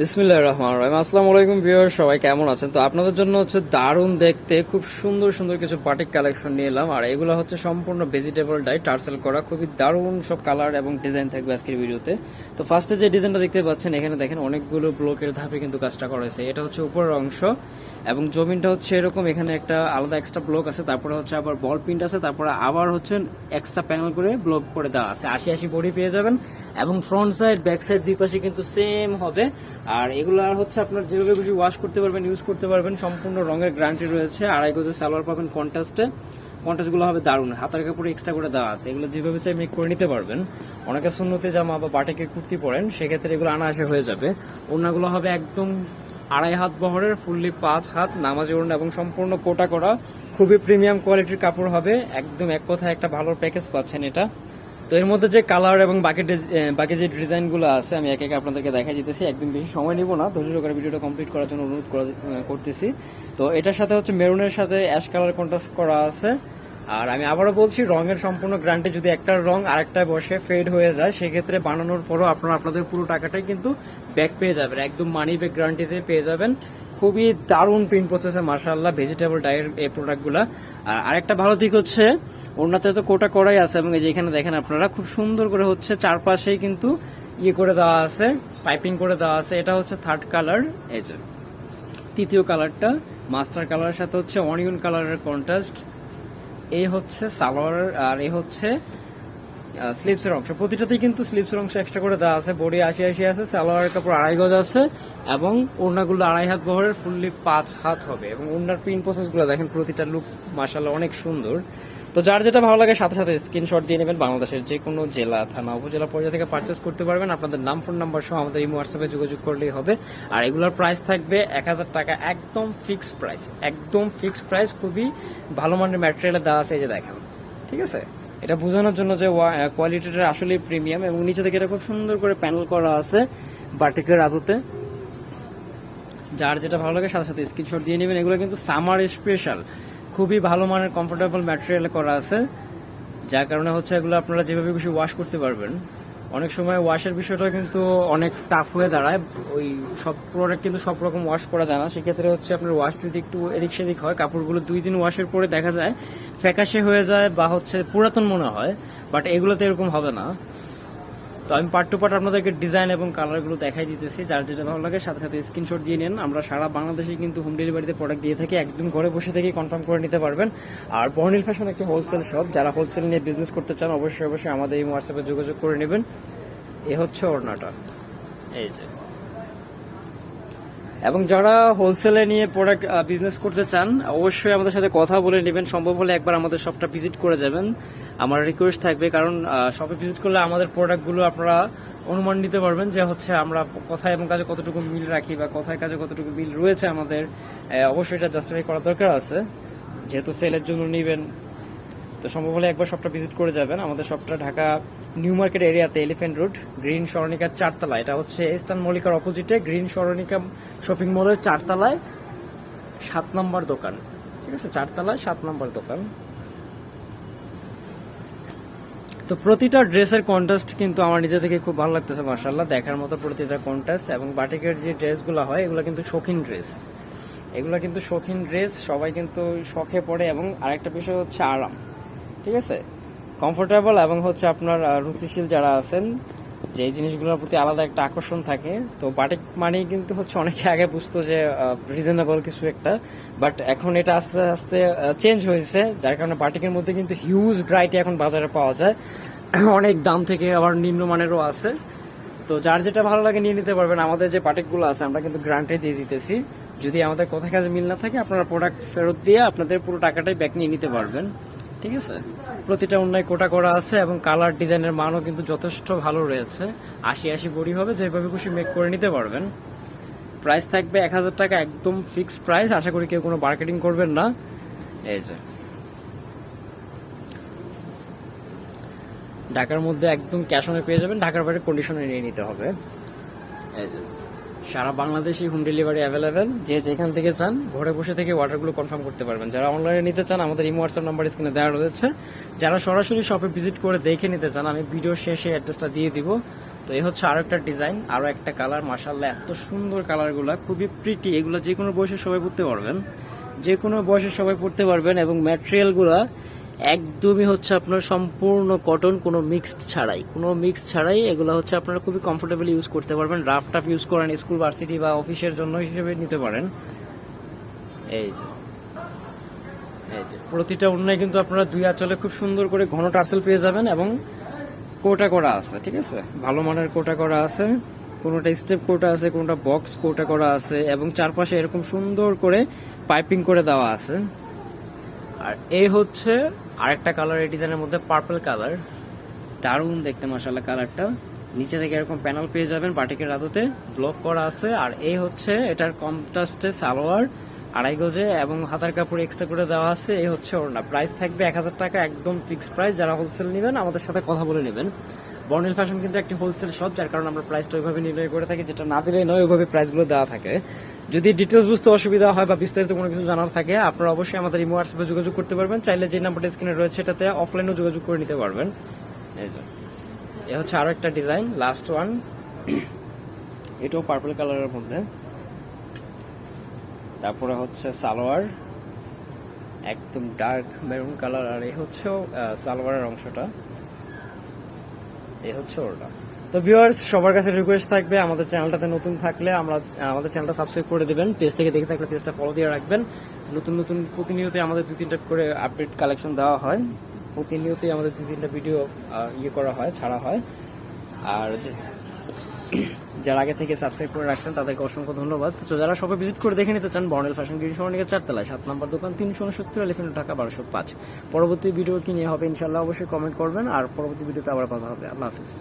বিসমিল্লাহ রহমান রহিম। আসসালামু আলাইকুম ভিউয়ার সবাই কেমন আছেন? তো আপনাদের জন্য হচ্ছে দারুণ দেখতে, খুব সুন্দর সুন্দর কিছু বাটিক কালেকশন নিয়ে এলাম। আর এগুলো হচ্ছে সম্পূর্ণ ভেজিটেবল ডাই টার্সেল করা, খুবই দারুণ সব কালার এবং ডিজাইন থাকবে আজকের ভিডিওতে। তো ফার্স্টে যে ডিজাইনটা দেখতে পাচ্ছেন, এখানে দেখেন অনেকগুলো ব্লকের ধাপে কিন্তু কাজটা করা হয়েছে। এটা হচ্ছে উপরের অংশ এবং জমিনটা হচ্ছে এরকম, এখানে একটা আলাদা এক্সট্রা ব্লক আছে, তারপরে হচ্ছে আবার বল প্রিন্ট আছে, তারপরে আবার হচ্ছে এক্সট্রা প্যানেল করে ব্লক করে দেওয়া আছে। আশি আশি বডি পেয়ে যাবেন এবং ফ্রন্ট সাইড ব্যাক সাইড দুই পাশে কিন্তু সেম হবে। আর এগুলো আর হচ্ছে আপনার যেভাবে খুশি ওয়াশ করতে পারবেন ইউজ করতে পারবেন, সম্পূর্ণ রঙের গ্যারান্টি রয়েছে। আড়াই গজের সালোয়ার পাবেন কন্ট্রাস্টে কন্ট্রাস্টগুলো হবে দারুণ। হাতার কাপড়ে এক্সট্রা করে দেওয়া আছে। এগুলো যেভাবে চাই মেক করে নিতে পারবেন। অনেকে শূন্যতে জামা বা বাটিকের কুর্তি পরেন, সেক্ষেত্রে এগুলো আনাআসে হয়ে যাবে। ওড়নাগুলো হবে একদম আড়াই হাত বহরের ফুললি পাঁচ হাত, নামাজি ওড়না এবং সম্পূর্ণ কোটা করা। খুবই প্রিমিয়াম কোয়ালিটির কাপড় হবে। একদম এক কথায় একটা ভালো প্যাকেজ পাচ্ছেন এটা। তো এর মধ্যে যে কালার এবং বাকি বাকি যে ডিজাইনগুলো আছে, আমি একে একে আপনাদেরকে দেখা দিতেছি। একদিন বেশি সময় নিব না। ধৈর্য করে ভিডিওটা কমপ্লিট করার জন্য অনুরোধ করা- করতেছি। তো এটার সাথে হচ্ছে মেরুনের সাথে অ্যাশ কালার কন্ট্রাস্ট করা আছে। আর আমি আবারও বলছি, রঙের সম্পূর্ণ গ্রান্টে যদি একটা রং আরেকটায় বসে ফেড হয়ে যায়, সেক্ষেত্রে বানানোর পরও আপনারা, আপনাদের পুরো টাকাটাই কিন্তু ব্যাক পেয়ে যাবেন। একদম মানি ব্যাক গ্যারান্টিতে পেয়ে যাবেন। খুবই দারুণ প্রিন্ট প্রসেসে মার্শাল্লাহ ভেজিটেবল ডায়ের এই প্রোডাক্টগুলো আর আরেকটা ভালো দিক হচ্ছে ওনাতে তো কোটা করাই আছে এবং এই দেখেন আপনারা, খুব সুন্দর করে হচ্ছে চারপাশেই কিন্তু ইয়ে করে দেওয়া আছে পাইপিং করে দেওয়া আছে। এটা হচ্ছে থার্ড কালার এই যে তৃতীয় কালারটা মাস্টার কালারের সাথে হচ্ছে অনিয়ন কালারের কন্ট্রাস্ট এই হচ্ছে সালোয়ার আর এই হচ্ছে স্লিপসের অংশ। প্রতিটাতেই কিন্তু স্লিপসের অংশ এক্সট্রা করে দেওয়া আছে। বডি আশি আশি আছে, সালোয়ারের কাপড় আড়াই গজ আছে এবং ওড়নাগুলো আড়াই হাত বহরের ফুললি পাঁচ হাত হবে এবং ওড়নার প্রিন্ট প্রসেসগুলো দেখেন, প্রতিটা লুক মাসাল্লাহ অনেক সুন্দর। তো যার যেটা ভালো লাগে সাথে সাথে স্ক্রিনশট দিয়ে নেবেন বাংলাদেশের যে কোনো জেলা, থানা, উপজেলা পর্যায়ে থেকে পারচেস করতে পারবেন। আপনাদের নাম ফোন নাম্বার সহ আমাদের এই হোয়াটসঅ্যাপে যোগাযোগ করলেই হবে। আর এগুলোর প্রাইস থাকবে এক হাজার টাকা, একদম ফিক্সড প্রাইস একদম ফিক্সড প্রাইস খুবই ভালো মানের ম্যাটেরিয়ালে দেওয়া আছে এই যে দেখেন, ঠিক আছে? এটা বোঝানোর জন্য যে কোয়ালিটিটা আসলে প্রিমিয়াম এবং নিচে থেকে এটা খুব সুন্দর করে প্যানেল করা আছে বাটিকের আদতে যার যেটা ভালো লাগে সাথে সাথে স্ক্রিনশট দিয়ে নেবেন। এগুলো কিন্তু সামার স্পেশাল খুবই ভালো মানের কমফোর্টেবল ম্যাটেরিয়াল করা আছে। যার কারণে হচ্ছে এগুলো আপনারা যেভাবে খুশি ওয়াশ করতে পারবেন। অনেক সময় ওয়াশের বিষয়টা কিন্তু অনেক টাফ হয়ে দাঁড়ায়। ওই সব প্রোডাক্ট কিন্তু সব রকম ওয়াশ করা যায় না। সেক্ষেত্রে হচ্ছে আপনার ওয়াশ যদি একটু এদিক সেদিক হয়, কাপড়গুলো দুই দিন ওয়াশের পরে দেখা যায়, ফ্যাকাশে হয়ে যায় বা হচ্ছে পুরাতন মনে হয় বাট এগুলোতে এরকম হবে না। তো আমি পার্ট টু পার্ট আপনাদেরকে ডিজাইন এবং কালারগুলো দেখাই দিতেছি। যার যেটা ভালো লাগে, সাথে সাথে স্ক্রিনশট দিয়ে নেন। আমরা সারা বাংলাদেশে কিন্তু হোম ডেলিভারিতে প্রোডাক্ট দিয়ে থাকি। একদম ঘরে বসে থেকে কনফার্ম করে নিতে পারবেন। আর বর্নিল ফ্যাশন একটি হোলসেল শপ যারা হোলসেল নিয়ে বিজনেস করতে চান, অবশ্যই অবশ্যই আমাদের এই হোয়াটসঅ্যাপে যোগাযোগ করে নেবেন। এ হচ্ছে ওড়নাটা। এই যে। এবং যারা হোলসেলে নিয়ে প্রোডাক্ট বিজনেস করতে চান, অবশ্যই আমাদের সাথে কথা বলে নেবেন। সম্ভব হলে একবার আমাদের শপটা ভিজিট করে যাবেন। আমার রিকোয়েস্ট থাকবে, কারণ শপে ভিজিট করলে আমাদের প্রোডাক্টগুলো আপনারা অনুমান নিতে পারবেন যে হচ্ছে আমরা কথায় এবং কাজে কতটুকু মিল রাখি বা কথায় কাজে কতটুকু মিল রয়েছে আমাদের। অবশ্যই এটা জাস্টিফাই করা দরকার আছে। যেহেতু সেলের জন্য নেবেন, তো সম্ভব হলে একবার শপটা ভিজিট করে যাবেন। আমাদের শপটা ঢাকা নিউ মার্কেট এরিয়াতে এলিফেন্ট রোড গ্রিন সরণিকার চারতলা এটা হচ্ছে ইস্টার্ন মল্লিকার অপোজিটে গ্রিন সরণিকা শপিং মলের চারতলায় সাত নম্বর দোকান। ঠিক আছে? চারতলায় সাত নম্বর দোকান। তো প্রতিটা ড্রেসের কন্টেস্ট কিন্তু আমার নিজে থেকে খুব ভালো লাগতেছে মার্শাল্লাহ দেখার মতো প্রতিটা কন্টেস্ট এবং বাটিকের যে ড্রেসগুলো হয়, এগুলো কিন্তু শৌখিন ড্রেস। এগুলো কিন্তু শৌখিন ড্রেস, সবাই কিন্তু শখে পড়ে এবং আরেকটা বিষয় হচ্ছে আরাম, ঠিক আছে? কমফোর্টেবল এবং হচ্ছে আপনার রুচিশীল যারা আছেন যে জিনিসগুলোর প্রতি আলাদা একটা আকর্ষণ থাকে, তো বাটিক মানেই কিন্তু হচ্ছে অনেকে আগে বুঝতো যে রিজনেবল কিছু একটা বাট এখন এটা আস্তে আস্তে চেঞ্জ হয়েছে, যার কারণে বাটিকের মধ্যে কিন্তু হিউজ ভ্যারাইটি এখন বাজারে পাওয়া যায়। অনেক দাম থেকে আবার নিম্নমানেরও আছে। তো যার যেটা ভালো লাগে নিয়ে নিতে পারবেন। আমাদের যে পাটেকগুলো আছে, আমরা কিন্তু গ্রান্টে দিয়ে দিতেছি। যদি আমাদের কোথায় কাজে মিল না থাকে, আপনারা প্রোডাক্ট ফেরত দিয়ে আপনাদের পুরো টাকাটাই ব্যাক নিয়ে নিতে পারবেন। ঠিক আছে? প্রতিটা অন্যায় কোটা করা আছে এবং কালার ডিজাইনের মানও কিন্তু যথেষ্ট ভালো রয়েছে। আশি আশি বড়ি হবে, যেভাবে খুশি মেক করে নিতে পারবেন। প্রাইস থাকবে এক হাজার টাকা, একদম ফিক্সড প্রাইস আশা করি কেউ কোনো মার্কেটিং করবেন না। এই যে। ঢাকার মধ্যে একদম ক্যাশ অনে পেয়ে যাবেন। ঢাকার বাইরে কন্ডিশনে নিয়ে নিতে হবে। এই যে। সারা বাংলাদেশে হোম ডেলিভারি অ্যাভেলেবেল যে যেখান থেকে চান, ঘরে বসে থেকে অর্ডারগুলো কনফার্ম করতে পারবেন। যারা অনলাইনে নিতে চান, আমাদের ইমো হোয়াটসঅ্যাপ নাম্বার স্ক্রিনে দেওয়া রয়েছে। যারা সরাসরি শপে ভিজিট করে দেখে নিতে চান, আমি ভিডিও শেষে অ্যাড্রেসটা দিয়ে দিব। তো এই হচ্ছে আরও একটা ডিজাইন আরও একটা কালার মাসাল্লাহ এত সুন্দর কালারগুলো খুবই প্রিটি এগুলো যে কোনো বয়সে সবাই পড়তে পারবেন। যে কোনো বয়সে সবাই পড়তে পারবেন এবং ম্যাটেরিয়ালগুলো একদমই হচ্ছে আপনার সম্পূর্ণ কটন কোনো মিক্সড ছাড়াই। কোনো মিক্স ছাড়াই এগুলো হচ্ছে আপনারা খুবই কমফোর্টেবল ইউজ করতে পারবেন। রাফ টাফ ইউজ করেন স্কুল ভার্সিটি বা অফিসের জন্য হিসেবে নিতে পারেন। এই যে। এই যে। প্রতিটা অন্যায় কিন্তু আপনারা দুই আঁচলে খুব সুন্দর করে ঘন টার্সেল পেয়ে যাবেন এবং কোটা করা আছে, ঠিক আছে? ভালো মানের কোটা করা আছে, কোনোটা স্টেপ কোটা আছে, কোনোটা বক্স কোটা করা আছে এবং চারপাশে এরকম সুন্দর করে পাইপিং করে দেওয়া আছে। আর এই হচ্ছে আরেকটা কালার এই ডিজাইনের মধ্যে পার্পল কালার দারুণ দেখতে মাসাল্লাহ কালারটা নিচে থেকে এরকম প্যানেল পেয়ে যাবেন বাটিকের রাততে ব্লক করা আছে। আর এই হচ্ছে, এটার কমটাস্টে সালোয়ার, আড়াই গজে এবং হাতার কাপড় এক্সট্রা করে দেওয়া আছে। এই হচ্ছে ওর না প্রাইস থাকবে এক হাজার টাকা, একদম ফিক্সড প্রাইস যারা হোলসেল নেবেন, আমাদের সাথে কথা বলে নেবেন। বর্ণিল ফ্যাশন কিন্তু একটি হোলসেল শপ যার কারণে আমরা প্রাইসটা ওইভাবে নির্ণয় করে থাকি, যেটা না দিলে নয়, ওইভাবে প্রাইসগুলো দেওয়া থাকে। যদি ডিটেলস বুঝতে অসুবিধা হয় বা বিস্তারিত কোনো কিছু জানার থাকে, আপনারা অবশ্যই আমাদের ইমো হোয়াটসঅ্যাপে যোগাযোগ করতে পারবেন। চাইলে যে নাম্বারটা স্ক্রিনে রয়েছে এটাতে অফলাইনেও যোগাযোগ করে নিতে পারবেন। এই যে। এ হচ্ছে আরও একটা ডিজাইন লাস্ট ওয়ান এটাও পার্পল কালারের মধ্যে। তারপরে হচ্ছে সালোয়ার, একদম ডার্ক মেরুন কালার আর এই হচ্ছে সালোয়ারের অংশটা। এই হচ্ছে ওটা তো ভিউয়ার্স সবার কাছে রিকোয়েস্ট থাকবে, আমাদের চ্যানেলটাতে নতুন থাকলে আমরা, আমাদের চ্যানেলটা সাবস্ক্রাইব করে দেবেন পেজ থেকে দেখে থাকলে পেজটা ফলো দিয়ে রাখবেন। নতুন নতুন প্রতিনিয়ত আমাদের দু তিনটা করে আপডেট কালেকশন দেওয়া হয়। প্রতিনিয়তই আমাদের দু তিনটা ভিডিও ইয়ে করা হয়, ছাড়া হয়। আর যারা আগে থেকে সাবস্ক্রাইব করে রাখছেন, তাদেরকে অসংখ্য ধন্যবাদ। তো যারা সবাই ভিজিট করে দেখে নিতে চান, বর্ণেল ফ্যাশন গিরি সরণিকা চারতলায়, সাত নম্বর দোকান, তিনশো উনসত্তর এলিফেন্ট টাকা বারোশো পাঁচ। পরবর্তী ভিডিও কি নিয়ে হবে ইনশাল্লাহ অবশ্যই কমেন্ট করবেন। আর পরবর্তী ভিডিওতে আবার কথা হবে। আল্লাহ হাফিজ।